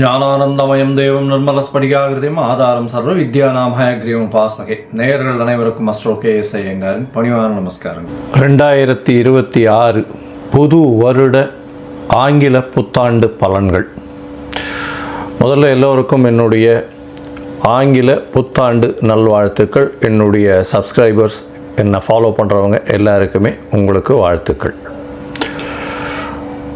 ஞானானந்தமயம் தேவம் நிர்மலஸ்படிகாகிருதியும் ஆதாரம் சர்வ வித்யானாம் ஹயக்ரீவம் உபாஸ்மகே. நேயர்கள் அனைவருக்கும் அஸ்ட்ரோ கே எஸ் ஐயங்காரின் பணிவான நமஸ்காரம் ரெண்டாயிரத்தி இருபத்தி ஆறு புது வருட ஆங்கில புத்தாண்டு பலன்கள். முதல்ல எல்லோருக்கும் என்னுடைய ஆங்கில புத்தாண்டு நல்வாழ்த்துக்கள். என்னுடைய சப்ஸ்கிரைபர்ஸ் என்னை ஃபாலோ பண்ணுறவங்க எல்லாருக்குமே உங்களுக்கு வாழ்த்துக்கள்.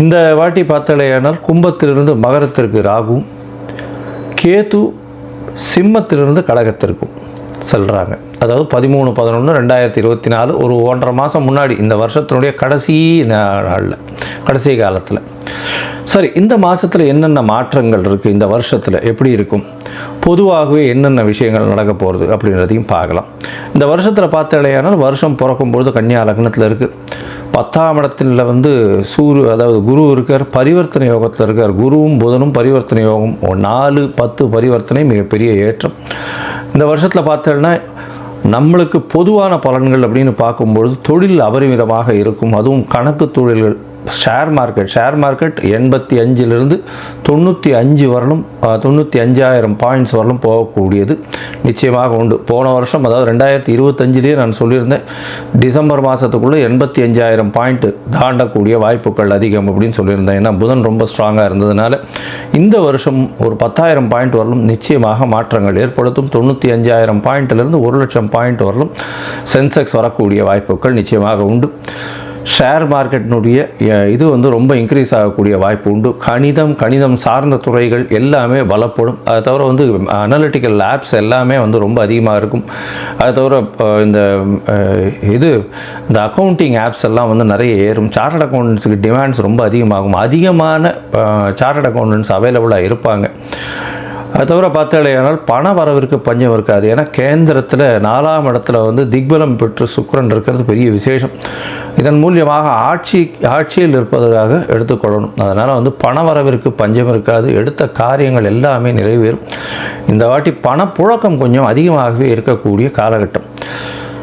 இந்த வாட்டி பார்த்தாலேயானால் கும்பத்திலிருந்து மகரத்திற்கு ராகும் கேது சிம்மத்திலிருந்து கடகத்திற்கும் செல்கிறாங்க அதாவது பதிமூணு பதினொன்று ரெண்டாயிரத்தி இருபத்தி நாலு ஒரு ஒன்றரை மாதம் முன்னாடி இந்த வருஷத்தினுடைய கடைசி நாளில் கடைசி காலத்தில். சரி இந்த மாதத்தில் என்னென்ன மாற்றங்கள் இருக்குது இந்த வருஷத்தில் எப்படி இருக்கும்? பொதுவாகவே என்னென்ன விஷயங்கள் நடக்க போகிறது அப்படின்றதையும் பார்க்கலாம். இந்த வருஷத்தில் பார்த்தாலேயானால் வருஷம் பிறக்கும்பொழுது கன்னியா லக்னத்தில் இருக்குது பத்தாம் இடத்துல வந்து சூரு அதாவது குரு இருக்கார் பரிவர்த்தனை யோகத்தில் இருக்கார். குருவும் புதனும் பரிவர்த்தனை யோகம். நாலு பத்து பரிவர்த்தனை மிகப்பெரிய ஏற்றம். இந்த வருஷத்தில் பார்த்தோன்னா நம்மளுக்கு பொதுவான பலன்கள் அப்படின்னு பார்க்கும்பொழுது தொழில் அபரிமிதமாக இருக்கும். அதுவும் கணக்கு தொழில்கள் ஷேர் மார்க்கெட் ஷேர் மார்க்கெட் எண்பத்தி அஞ்சிலிருந்து தொண்ணூற்றி அஞ்சு வரலும் தொண்ணூற்றி அஞ்சாயிரம் பாயிண்ட்ஸ் வரலும் போகக்கூடியது நிச்சயமாக உண்டு. போன வருஷம் அதாவது ரெண்டாயிரத்தி இருபத்தஞ்சிலேயே நான் சொல்லியிருந்தேன் டிசம்பர் மாதத்துக்குள்ளே எண்பத்தி அஞ்சாயிரம் பாயிண்ட்டு தாண்டக்கூடிய வாய்ப்புகள் அதிகம் அப்படின்னு சொல்லியிருந்தேன். ஏன்னா புதன் ரொம்ப ஸ்ட்ராங்காக இருந்ததுனால இந்த வருஷம் ஒரு பத்தாயிரம் பாயிண்ட் வரலும் நிச்சயமாக மாற்றங்கள் ஏற்படுத்தும். தொண்ணூற்றி அஞ்சாயிரம் பாயிண்ட்லேருந்து ஒரு லட்சம் பாயிண்ட் வரலும் சென்செக்ஸ் வரக்கூடிய வாய்ப்புகள் நிச்சயமாக உண்டு. ஷேர் மார்க்கெட்டினுடைய இது வந்து ரொம்ப இன்க்ரீஸ் ஆகக்கூடிய வாய்ப்பு உண்டு. கணிதம் கணிதம் சார்ந்த துறைகள் எல்லாமே பலப்படும் அதை தவிர வந்து அனலிட்டிக்கல் லேப்ஸ் எல்லாமே வந்து ரொம்ப அதிகமாக இருக்கும். அதை தவிர இந்த இது இந்த அக்கௌண்டிங் ஆப்ஸ் எல்லாம் வந்து நிறைய ஏறும். சார்ட் அக்கௌண்டன்ஸுக்கு டிமாண்ட்ஸ் ரொம்ப அதிகமாகும். அதிகமான சார்ட் அக்கௌண்டன்ஸ் அவைலபிளாக இருப்பாங்க. அது தவிர பார்த்தாலேயானால் பண வரவிற்கு பஞ்சம் இருக்காது. ஏன்னா கேந்திரத்தில் நாலாம் இடத்துல வந்து திக்பலம் பெற்று சுக்கரன் இருக்கிறது பெரிய விசேஷம். இதன் மூலியமாக ஆட்சி ஆட்சியில் இருப்பதற்காக எடுத்துக்கொள்ளணும் அதனால் வந்து பண வரவிற்கு பஞ்சம் இருக்காது. எடுத்த காரியங்கள் எல்லாமே நிறைவேறும். இந்த வாட்டி பணப்புழக்கம் கொஞ்சம் அதிகமாகவே இருக்கக்கூடிய காலகட்டம்.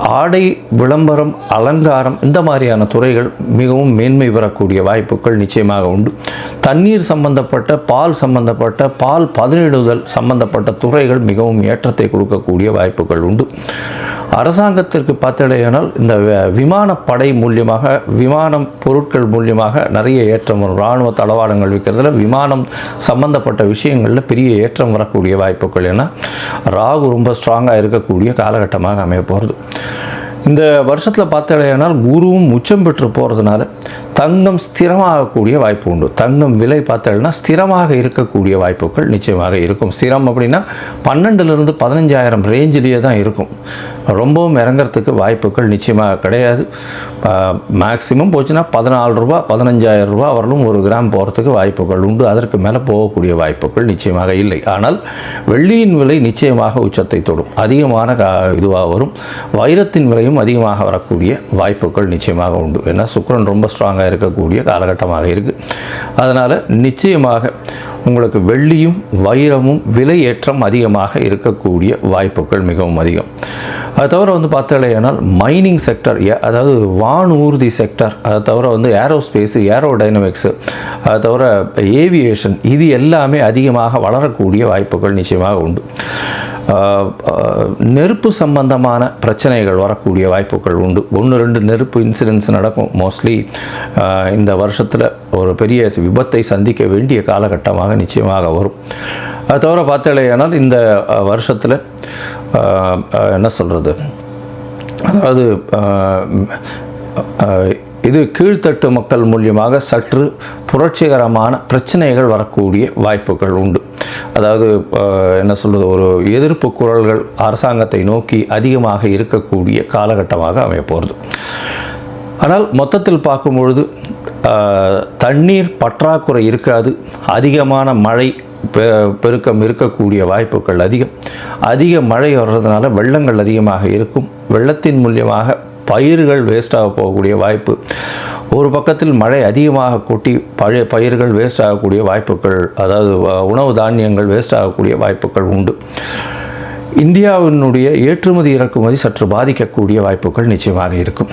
ஆடை விளம்பரம் அலங்காரம் இந்த மாதிரியான துறைகள் மிகவும் மேன்மை பெறக்கூடிய வாய்ப்புகள் நிச்சயமாக உண்டு. தண்ணீர் சம்பந்தப்பட்ட பால் சம்பந்தப்பட்ட பால் பதனிடுதல் சம்பந்தப்பட்ட துறைகள் மிகவும் ஏற்றத்தை கொடுக்கக்கூடிய வாய்ப்புகள் உண்டு. அரசாங்கத்திற்கு பார்த்தடையானால் இந்த விமானப்படை மூலியமாக விமானம் பொருட்கள் மூலியமாக நிறைய ஏற்றம் வரும். இராணுவ தளவாடங்கள் விற்கிறதுல விமானம் சம்பந்தப்பட்ட விஷயங்களில் பெரிய ஏற்றம் வரக்கூடிய வாய்ப்புகள். ஏன்னா ராகு ரொம்ப ஸ்ட்ராங்காக இருக்கக்கூடிய காலகட்டமாக அமைய போகிறது இந்த வருஷத்தில் பார்த்தடையானால் குருவும் உச்சம் பெற்று போகிறதுனால தங்கம் ஸ்திரமாகக்கூடிய வாய்ப்பு உண்டு. தங்கம் விலை பார்த்தோம்னா ஸ்திரமாக இருக்கக்கூடிய வாய்ப்புகள் நிச்சயமாக இருக்கும். ஸ்திரம் அப்படின்னா பன்னெண்டுலேருந்து பதினஞ்சாயிரம் ரேஞ்சிலேயே தான் இருக்கும். ரொம்பவும் இறங்குறதுக்கு வாய்ப்புகள் நிச்சயமாக கிடையாது. மேக்ஸிமம் போச்சுன்னா பதினாலு ரூபா பதினஞ்சாயிரம் ரூபா வரலும் ஒரு கிராம் போகிறதுக்கு வாய்ப்புகள் உண்டு. அதற்கு மேலே போகக்கூடிய வாய்ப்புகள் நிச்சயமாக இல்லை. ஆனால் வெள்ளியின் விலை நிச்சயமாக உச்சத்தை தொடும். அதிகமான கா இதுவாக வரும். வைரத்தின் விலையும் அதிகமாக வரக்கூடிய வாய்ப்புகள் நிச்சயமாக உண்டு. ஏன்னா சுக்ரன் ரொம்ப ஸ்ட்ராங்காக இருக்கக்கூடிய காலகட்டமாக இருக்குது அதனால் நிச்சயமாக உங்களுக்கு வெள்ளியும் வைரமும் விலை ஏற்றம் அதிகமாக இருக்கக்கூடிய வாய்ப்புகள் மிகவும் அதிகம். அது தவிர வந்து பார்த்தாலேயானால் மைனிங் செக்டர் அதாவது வானூர்தி செக்டர் அதை தவிர வந்து ஏரோஸ்பேஸ் ஏரோடைனமிக்ஸு அதை தவிர ஏவியேஷன் இது எல்லாமே அதிகமாக வளரக்கூடிய வாய்ப்புகள் நிச்சயமாக உண்டு. நெருப்பு சம்பந்தமான பிரச்சனைகள் வரக்கூடிய வாய்ப்புகள் உண்டு. ஒன்று ரெண்டு நெருப்பு இன்சிடென்ட்ஸ் நடக்கும். மோஸ்ட்லி இந்த வருஷத்தில் ஒரு பெரிய விபத்தை சந்திக்க வேண்டிய காலகட்டமாக நிச்சயமாக வரும். அது தவிர பார்த்தாலேயானால் இந்த வருஷத்தில் என்ன சொல்கிறது அதாவது இது கீழ்த்தட்டு மக்கள் மூலியமாக சற்று புரட்சிகரமான பிரச்சனைகள் வரக்கூடிய வாய்ப்புகள் உண்டு. அதாவது என்ன சொல்கிறது ஒரு எதிர்ப்பு குரல்கள் அரசாங்கத்தை நோக்கி அதிகமாக இருக்கக்கூடிய காலகட்டமாக அமையப்போகிறது ஆனால் மொத்தத்தில் பார்க்கும் பொழுது தண்ணீர் பற்றாக்குறை இருக்காது. அதிகமான மழை பெ- பெருக்கம் இருக்கக்கூடிய வாய்ப்புகள் அதிகம். அதிக மழை வர்றதுனால வெள்ளங்கள் அதிகமாக இருக்கும். வெள்ளத்தின் மூலியமாக பயிர்கள் வேஸ்டாக போகக்கூடிய வாய்ப்பு. ஒரு பக்கத்தில் மழை அதிகமாக கொட்டி பழைய பயிர்கள் வேஸ்ட் ஆகக்கூடிய வாய்ப்புகள் அதாவது உணவு தானியங்கள் வேஸ்ட் ஆகக்கூடிய வாய்ப்புகள் உண்டு. இந்தியாவினுடைய ஏற்றுமதி இறக்குமதி சற்று பாதிக்கக்கூடிய வாய்ப்புகள் நிச்சயமாக இருக்கும்.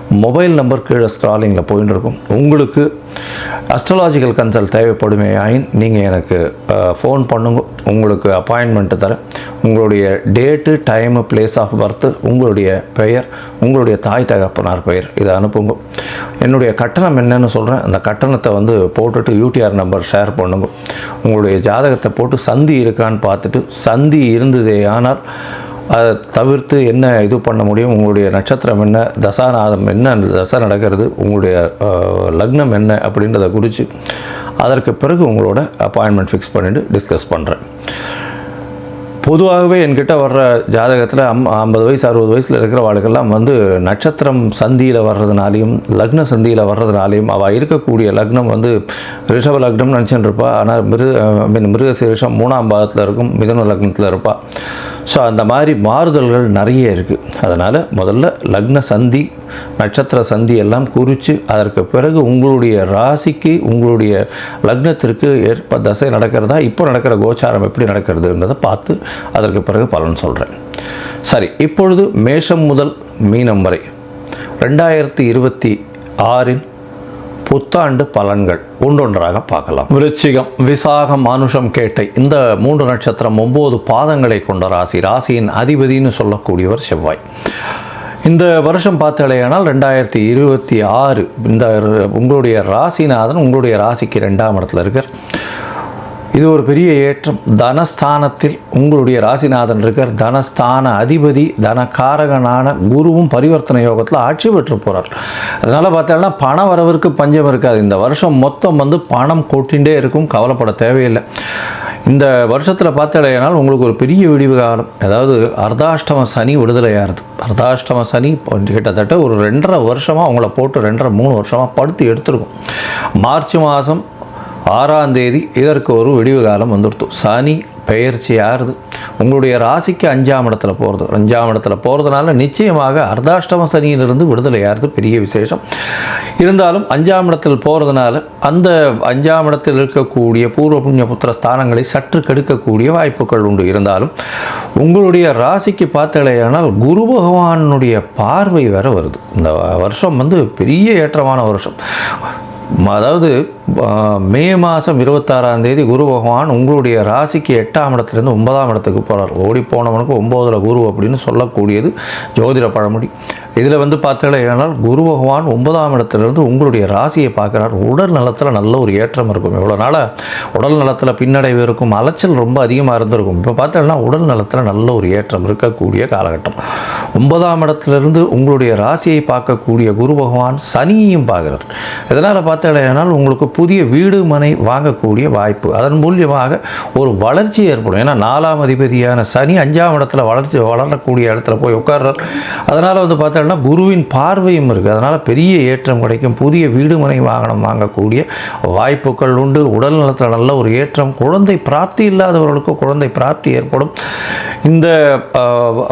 மொபைல் நம்பர் கீழே ஸ்க்ராலிங்கில் போயின்னு இருக்கும். உங்களுக்கு அஸ்ட்ராலாஜிக்கல் கன்சல்ட் தேவைப்படுமே ஆயின் நீங்கள் எனக்கு ஃபோன் பண்ணுங்க. உங்களுக்கு அப்பாயின்மெண்ட்டு தரேன். உங்களுடைய date time place of birth உங்களுடைய பெயர் உங்களுடைய தாய் தகப்பனார் பெயர் இதை அனுப்புங்க. என்னுடைய கட்டணம் என்னன்னு சொல்கிறேன் அந்த கட்டணத்தை வந்து போட்டுட்டு யூடிஆர் நம்பர் ஷேர் பண்ணுங்க. உங்களுடைய ஜாதகத்தை போட்டு சந்தி இருக்கான்னு பார்த்துட்டு சந்தி இருந்ததே ஆனால் அதை தவிர்த்து என்ன இது பண்ண முடியும்? உங்களுடைய நட்சத்திரம் என்ன? தசாநாதம் என்ன? அந்த தசை நடக்கிறது. உங்களுடைய லக்னம் என்ன? அப்படின்றத குறித்து அதற்கு பிறகு உங்களோட அப்பாயின்மெண்ட் ஃபிக்ஸ் பண்ணிவிட்டு டிஸ்கஸ் பண்ணுறேன் பொதுவாகவே என்கிட்ட வர்ற ஜாதகத்தில் அம் ஐம்பது வயசு அறுபது வயசில் இருக்கிற வாழ்க்கெல்லாம் வந்து நட்சத்திரம் சந்தியில் வர்றதுனாலையும் லக்ன சந்தியில் வர்றதுனாலையும் அவள் இருக்கக்கூடிய லக்னம் வந்து ரிஷப லக்னம் நினச்சிட்டுருப்பா ஆனால் மிரு மீன் மீன் மிருகசீரிஷம் மூணாம் பாதத்தில் இருக்கும் மிதன லக்னத்தில் இருப்பாள் ஸோ அந்த மாதிரி மாறுதல்கள் நிறைய இருக்குது அதனால் முதல்ல லக்ன சந்தி நட்சத்திர சந்தி எல்லாம் குறித்து அதற்கு பிறகு உங்களுடைய ராசிக்கு உங்களுடைய லக்னத்திற்கு ஏற்ப தசை நடக்கிறதா இப்போ நடக்கிற கோச்சாரம் எப்படி நடக்கிறதுன்றதை பார்த்து அதற்கு பிறகு பலன் சொல்கிறேன் சரி இப்பொழுது மேஷம் முதல் மீனம் வரை ரெண்டாயிரத்தி இருபத்தி ஆறின் புத்தாண்டு பலன்கள் ஒன்றொன்றாக பார்க்கலாம். விருச்சிகம் விசாகம் மானுஷம் கேட்டை இந்த மூன்று நட்சத்திரம் ஒம்பது பாதங்களை கொண்ட ராசி. ராசியின் அதிபதினு சொல்லக்கூடியவர் செவ்வாய். இந்த வருஷம் பார்த்தாலேயானால் ரெண்டாயிரத்தி இருபத்தி ஆறு இந்த உங்களுடைய ராசிநாதன் உங்களுடைய ராசிக்கு ரெண்டாம் இடத்துல இருக்கார். இது ஒரு பெரிய ஏற்றம். தனஸ்தானத்தில் உங்களுடைய ராசிநாதன் இருக்கார். தனஸ்தான அதிபதி தனகாரகனான குருவும் பரிவர்த்தனை யோகத்தில் ஆட்சி பெற்று போகிறார் அதனால் பார்த்தோம்னா பண வரவிற்கு பஞ்சம் இருக்காது. இந்த வருஷம் மொத்தம் வந்து பணம் கொட்டின்றே இருக்கும். கவலைப்பட தேவையில்லை. இந்த வருஷத்தில் பார்த்தடையினால் உங்களுக்கு ஒரு பெரிய விடிவு காலம். அதாவது அர்த்தாஷ்டம சனி விடுதலையாகிறது. அர்த்தாஷ்டம சனி கிட்டத்தட்ட ஒரு ரெண்டரை வருஷமாக அவங்கள போட்டு ரெண்டரை மூணு வருஷமாக படுத்து எடுத்திருக்கும். மார்ச் மாதம் ஆறாம் தேதி இதற்கு ஒரு விடிவு காலம் வந்துடுத்து. சனி பெயர்ச்சி ஆறுது உங்களுடைய ராசிக்கு அஞ்சாம் இடத்துல போகிறது அஞ்சாம் இடத்துல போகிறதுனால நிச்சயமாக அர்த்தாஷ்டம சனியிலிருந்து விடுதலை ஆறுது பெரிய விசேஷம். இருந்தாலும் அஞ்சாம் இடத்தில் போகிறதுனால அந்த அஞ்சாம் இடத்தில் இருக்கக்கூடிய பூர்வ புண்ணிய புத்திர ஸ்தானங்களை சற்று கெடுக்கக்கூடிய வாய்ப்புகள் உண்டு. இருந்தாலும் உங்களுடைய ராசிக்கு பார்த்தலையானால் குரு பகவானுடைய பார்வை வேற வருது. இந்த வருஷம் வந்து பெரிய ஏற்றமான வருஷம். அதாவது மே மாதம் இருபத்தாறாம் தேதி குரு பகவான் உங்களுடைய ராசிக்கு எட்டாம் இடத்துலேருந்து ஒன்பதாம் இடத்துக்கு போகிறார் ஓடி போனவனுக்கு ஒம்போதில் குரு அப்படின்னு சொல்லக்கூடியது ஜோதிட பழமொழி. இதில் வந்து பார்த்தீங்கன்னா குரு பகவான் ஒன்பதாம் இடத்துலேருந்து உங்களுடைய ராசியை பார்க்குறார். உடல் நலத்தில் நல்ல ஒரு ஏற்றம் இருக்கும். இவ்வளோ நாளாக உடல் நலத்தில் பின்னடைவு இருக்கும். அலைச்சல் ரொம்ப அதிகமாக இருந்திருக்கும். இப்போ பார்த்தீங்கன்னா உடல் நலத்தில் நல்ல ஒரு ஏற்றம் இருக்கக்கூடிய காலகட்டம். ஒன்பதாம் இடத்துலேருந்து உங்களுடைய ராசியை பார்க்கக்கூடிய குரு பகவான் சனியையும் பார்க்குறார். இதனால் பார்த்தீங்கன்னா உங்களுக்கு புதிய வீடு மனை வாங்கக்கூடிய வாய்ப்பு. அதன் மூலியமாக ஒரு வளர்ச்சி ஏற்படும். ஏன்னா நாலாம் அதிபதியான சனி அஞ்சாம் இடத்துல வளர்ச்சி வளரக்கூடிய இடத்துல போய் உட்கார்றார். அதனால் வந்து பார்த்தோம்னா குருவின் பார்வையும் இருக்குது அதனால் பெரிய ஏற்றம் கிடைக்கும். புதிய வீடு மனை வாகனம் வாங்கக்கூடிய வாய்ப்புகள் உண்டு. உடல் நலத்தில் நல்ல ஒரு ஏற்றம். குழந்தை பிராப்தி இல்லாதவர்களுக்கு குழந்தை பிராப்தி ஏற்படும். இந்த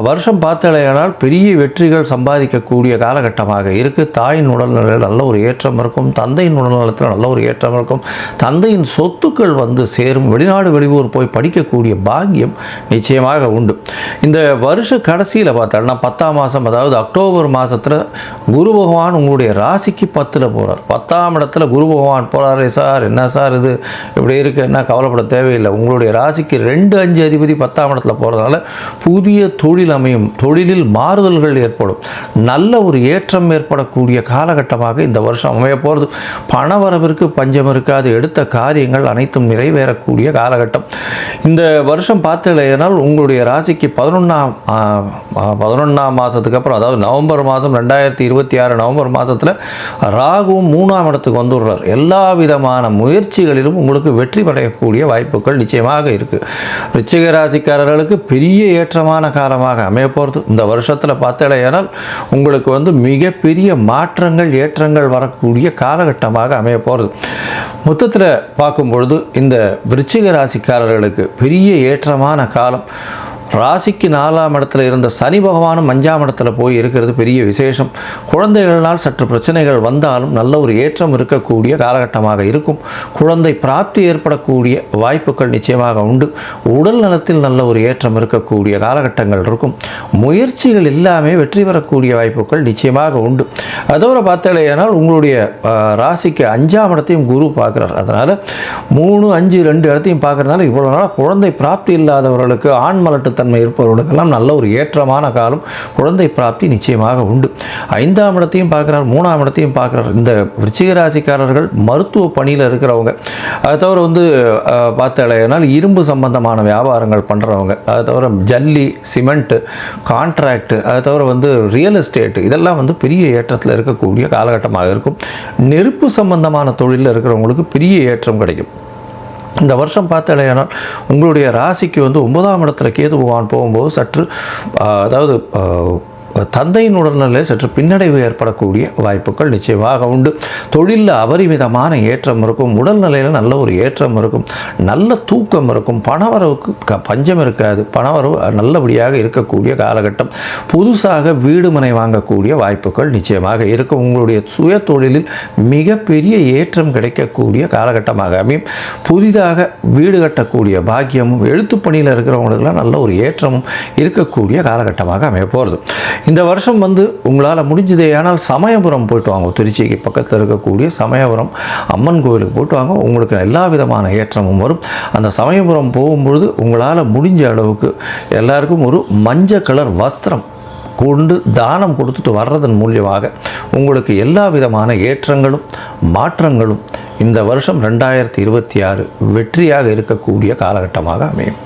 வருஷம் பார்த்தாலேயானால் பெரிய வெற்றிகள் சம்பாதிக்கக்கூடிய காலகட்டமாக இருக்குது தாயின் உடல்நிலையில் நல்ல ஒரு ஏற்றம் இருக்கும். தந்தையின் உடல்நலத்தில் நல்ல ஒரு ஏற்றம் இருக்கும். தந்தையின் சொத்துக்கள் வந்து சேரும். வெளிநாடு வெளியூர் போய் படிக்க படிக்கக்கூடிய பாக்கியம் நிச்சயமாக உண்டு. இந்த வருஷ கடைசியில் பார்த்தோம்னா பத்தாம் மாதம் அதாவது அக்டோபர் மாதத்தில் குரு பகவான் உங்களுடைய ராசிக்கு பத்தில் போகிறார் பத்தாம் இடத்துல குரு பகவான் போகிறாரே சார் என்ன சார் இது? இப்படி இருக்கு என்ன கவலைப்பட தேவையில்லை. உங்களுடைய ராசிக்கு ரெண்டு அஞ்சு அதிபதி பத்தாம் இடத்துல போகிறதுனால புதிய தொழில் அமையும் தொழிலில் மாறுதல்கள் ஏற்படும். நல்ல ஒரு ஏற்றம் ஏற்படக்கூடிய காலகட்டமாக இந்த வருஷம் அமைய போகிறது பணவரவிற்கு பஞ்சம் இருக்காது. எடுத்த காரியங்கள் அனைத்தும் நிறைவேறக்கூடிய காலகட்டம். இந்த வருஷம் பார்த்தீங்கன்னா உங்களுடைய ராசிக்கு பதினொன்றாம் பதினொன்றாம் மாதத்துக்கு அப்புறம் அதாவது நவம்பர் மாதம் ரெண்டாயிரத்தி இருபத்தி ஆறு நவம்பர் மாதத்தில் ராகுவும் மூணாம் இடத்துக்கு வந்துடுறார். எல்லா விதமான முயற்சிகளிலும் உங்களுக்கு வெற்றி படையக்கூடிய வாய்ப்புகள் நிச்சயமாக இருக்குது ரிச்சிக ராசிக்காரர்களுக்கு பெரிய ஏற்றமான காலமாக அமைய போகிறது இந்த வருஷத்தில் பார்த்தேனால் உங்களுக்கு வந்து மிகப்பெரிய மாற்றங்கள் ஏற்றங்கள் வரக்கூடிய காலகட்டமாக அமைய போகிறது மொத்தத்தில் பார்க்கும் பொழுது இந்த விருச்சிக ராசிக்காரர்களுக்கு பெரிய ஏற்றமான காலம். ராசிக்கு நாலாம் இடத்துல இருந்த சனி பகவானும் அஞ்சாம் இடத்துல போய் இருக்கிறது பெரிய விசேஷம். குழந்தைகளால் சற்று பிரச்சனைகள் வந்தாலும் நல்ல ஒரு ஏற்றம் இருக்கக்கூடிய காலகட்டமாக இருக்கும். குழந்தை பிராப்தி ஏற்படக்கூடிய வாய்ப்புகள் நிச்சயமாக உண்டு. உடல் நலத்தில் நல்ல ஒரு ஏற்றம் இருக்கக்கூடிய காலகட்டங்கள் இருக்கும். முயற்சிகள் எல்லாமே வெற்றி பெறக்கூடிய வாய்ப்புகள் நிச்சயமாக உண்டு. அதோட பார்த்தாலேயானால் உங்களுடைய ராசிக்கு அஞ்சாம் இடத்தையும் குரு பார்க்குறார். அதனால் மூணு அஞ்சு ரெண்டு இடத்தையும் பார்க்கறதுனால இவ்வளோ நாளாக குழந்தை பிராப்தி இல்லாதவர்களுக்கு ஆண் மலட்டு தன்மை இருப்பவர்களுக்கெல்லாம் நல்ல ஒரு ஏற்றமான காலம் குழந்தை பிராப்தி நிச்சயமாக உண்டு. ஐந்தாம் இடத்தையும் பார்க்குறார் மூணாம் இடத்தையும் பார்க்குறார். இந்த விருச்சிக ராசிக்காரர்கள் மருத்துவ பணியில் இருக்கிறவங்க. அதை தவிர வந்து ஆஹ், பார்த்தாலேனால் இரும்பு சம்பந்தமான வியாபாரங்கள் பண்ணுறவங்க அதை தவிர ஜல்லி சிமெண்ட்டு கான்ட்ராக்ட் அதை தவிர வந்து ரியல் எஸ்டேட்டு இதெல்லாம் வந்து பெரிய ஏற்றத்தில் இருக்கக்கூடிய காலகட்டமாக இருக்கும். நெருப்பு சம்பந்தமான தொழிலில் இருக்கிறவங்களுக்கு பெரிய ஏற்றம் கிடைக்கும். இந்த வருஷம் பார்த்தாலேயானால் உங்களுடைய ராசிக்கு வந்து ஒன்பதாம் இடத்துல கேது பகவான் போகும்போது சற்று அதாவது தந்தையின் உடல்நிலை சற்று பின்னடைவு ஏற்படக்கூடிய வாய்ப்புகள் நிச்சயமாக உண்டு. தொழிலில் அபரிமிதமான ஏற்றம் இருக்கும் உடல்நிலையில் நல்ல ஒரு ஏற்றம் இருக்கும் நல்ல தூக்கம் இருக்கும் பணவரவுக்கு க பஞ்சம் இருக்காது பணவரவு நல்லபடியாக இருக்கக்கூடிய காலகட்டம். புதுசாக வீடு மனை வாங்கக்கூடிய வாய்ப்புகள் நிச்சயமாக இருக்கும். உங்களுடைய சுய தொழிலில் மிகப்பெரிய ஏற்றம் கிடைக்கக்கூடிய காலகட்டமாக அமையும். புதிதாக வீடு கட்டக்கூடிய பாக்கியமும் எழுத்துப் பணியில் இருக்கிறவங்களுக்கெல்லாம் நல்ல ஒரு ஏற்றமும் இருக்கக்கூடிய காலகட்டமாக அமைய போகிறது. இந்த வருஷம் வந்து உங்களால் முடிஞ்சது ஆனால் சமயபுரம் போயிட்டு வாங்க. திருச்சிக்கு பக்கத்தில் இருக்கக்கூடிய சமயபுரம் அம்மன் கோயிலுக்கு போயிட்டு வாங்க. உங்களுக்கு எல்லா விதமான ஏற்றமும் வரும். அந்த சமயபுரம் போகும்பொழுது உங்களால் முடிஞ்ச அளவுக்கு எல்லாருக்கும் ஒரு மஞ்சள் கலர் வஸ்திரம் கொண்டு தானம் கொடுத்துட்டு வர்றதன் மூலியமாக உங்களுக்கு எல்லா விதமான ஏற்றங்களும் மாற்றங்களும் இந்த வருஷம் ரெண்டாயிரத்தி இருபத்தி ஆறு வெற்றியாக இருக்கக்கூடிய காலகட்டமாக அமையும்.